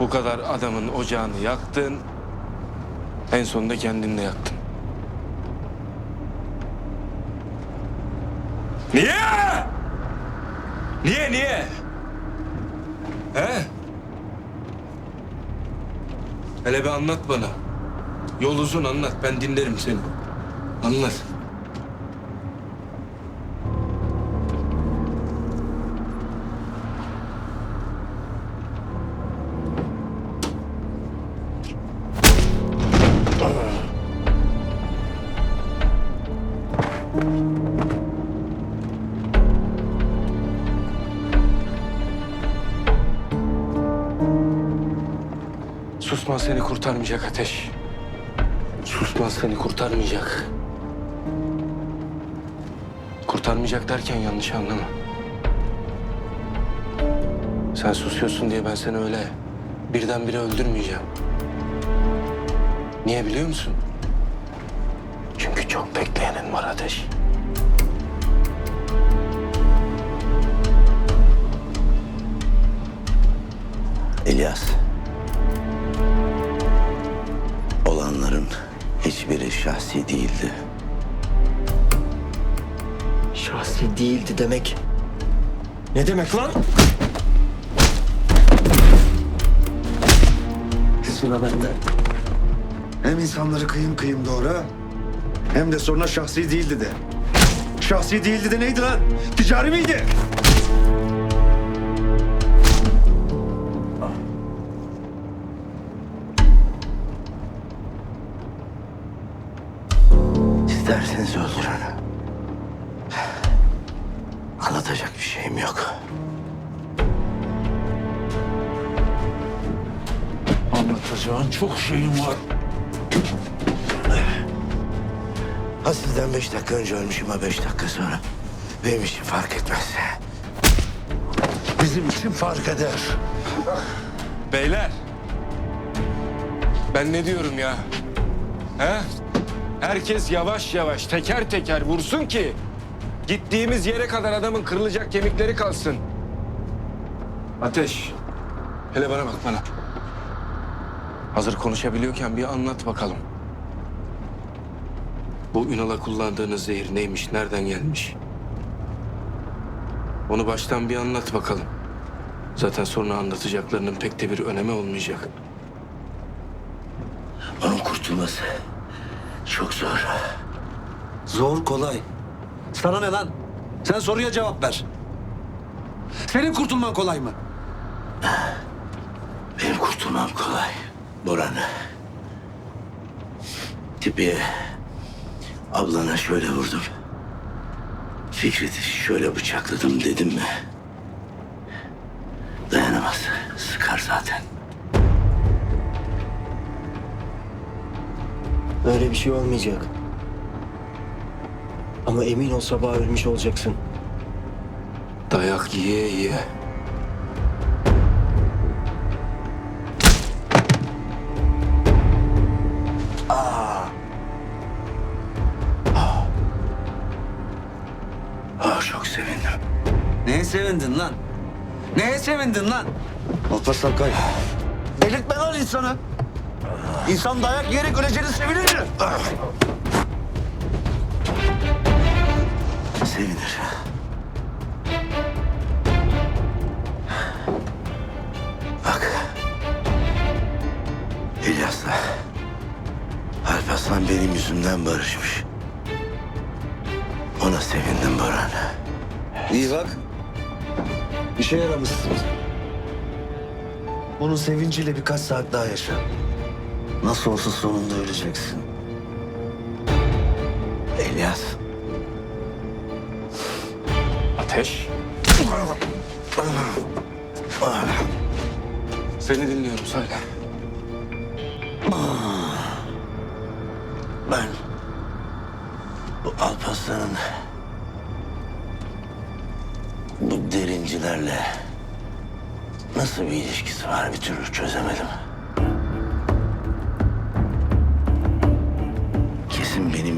Bu kadar adamın ocağını yaktın. En sonunda kendini de yaktın. Niye? Niye niye? He? Hele bir anlat bana. Yol uzun anlat. Ben dinlerim seni. Anlat. Susman seni kurtarmayacak Ateş. Susman seni kurtarmayacak. Kurtarmayacak derken yanlış anlama. Sen susuyorsun diye ben seni öyle birdenbire öldürmeyeceğim. Niye biliyor musun? Çünkü çok bekleyenin var Ateş. İlyas. Hiçbiri şahsi değildi. Şahsi değildi demek. Ne demek lan? Sıra bende. Hem insanları kıyım kıyım doğra hem de sonra şahsi değildi de. Şahsi değildi de neydi lan? Ticari miydi? İsterseniz öldürün. Anlatacak bir şeyim yok. Anlatacağın çok şeyim var. Ha sizden beş dakika önce ölmüşüm ha beş dakika sonra. Benim için fark etmez. Bizim için fark eder. Beyler. Ben ne diyorum ya? He? Herkes yavaş yavaş teker teker vursun ki gittiğimiz yere kadar adamın kırılacak kemikleri kalsın. Ateş. Hele bana bak bana. Hazır konuşabiliyorken bir anlat bakalım. Bu Ünal'a kullandığınız zehir neymiş, nereden gelmiş? Onu baştan bir anlat bakalım. Zaten sonra anlatacaklarının pek de bir önemi olmayacak. Onun kurtulması çok zor. Zor kolay. Sana ne lan? Sen soruya cevap ver. Senin kurtulman kolay mı? Benim kurtulmam kolay. Boran. Tipiye ablana şöyle vurdum. Fikret'i şöyle bıçakladım dedim mi? Dayanamaz. Sıkar zaten. Öyle bir şey olmayacak. Ama emin ol sabah ölmüş olacaksın. Dayak yiye yiye. Ah çok sevindim. Neye sevindin lan? Neye sevindin lan? Alparslan Kay. Delirtme lan insanı. İnsan dayak yiyerek öleceğini sevinir mi? Sevinir. Bak. İlyas'la Alparslan benim yüzümden barışmış. Ona sevindim Boran. İyi bak. İşe yaramışsın. Bunun sevinciyle birkaç saat daha yaşa. Nasıl olsa sonunda öleceksin. İlyas. Ateş. Seni dinliyorum söyle. Ben bu Alparslan'ın bu derincilerle nasıl bir ilişkisi var bir türlü çözemedim.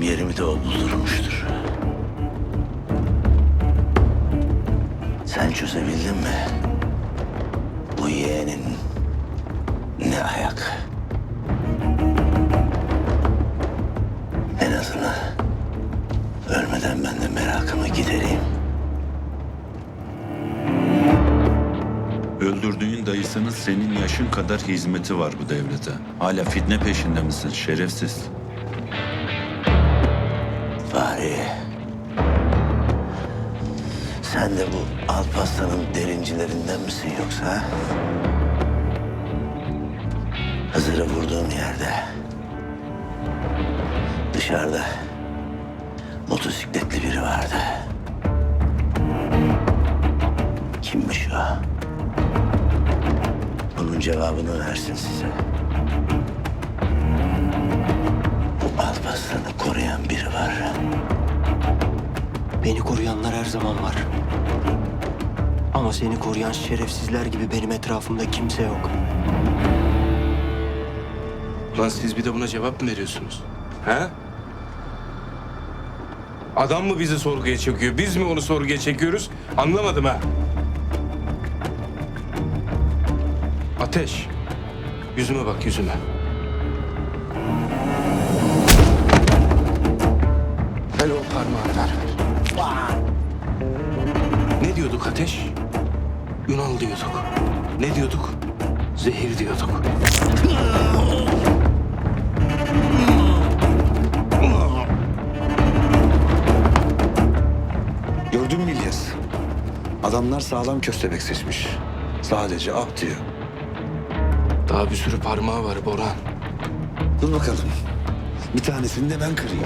Benim yerimi de o buldurmuştur. Sen çözebildin mi? Bu yeğenin ne ayak? En azından ölmeden ben de merakımı gidereyim. Öldürdüğün dayısının senin yaşın kadar hizmeti var bu devlete. Hala fitne peşinde misin şerefsiz? Fahri. Sen de bu Alparslan'ın derincilerinden misin yoksa? ha? Hızır'ı vurduğum yerde. Dışarıda motosikletli biri vardı. Kimmiş o? Bunun cevabını versin size. Beni koruyanlar her zaman var. Ama seni koruyan şerefsizler gibi benim etrafımda kimse yok. Lan siz bir de buna cevap mı veriyorsunuz? He? Adam mı bizi sorguya çekiyor? Biz mi onu sorguya çekiyoruz? Anlamadım ha. Ateş. Yüzüme bak yüzüme. Ateş? Yunan diyorduk. Ne diyorduk? Zehir diyorduk. Gördün mü İlyas? Adamlar sağlam köstebek seçmiş. Sadece at diyor. Daha bir sürü parmağı var Boran. Dur bakalım. Bir tanesini de ben kırayım.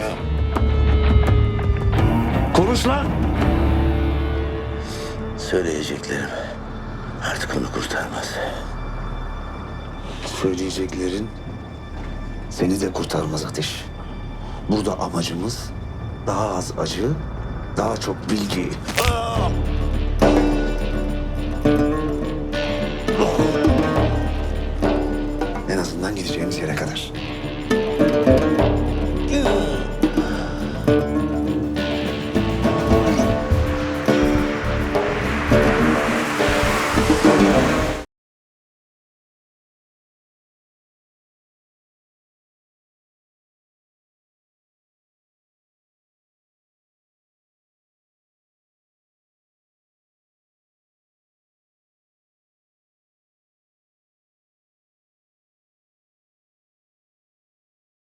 Konuş lan! Söyleyeceklerim artık onu kurtarmaz. Söyleyeceklerin seni de kurtarmaz Ateş. Burada amacımız daha az acı, daha çok bilgi. En azından gideceğimiz yere kadar.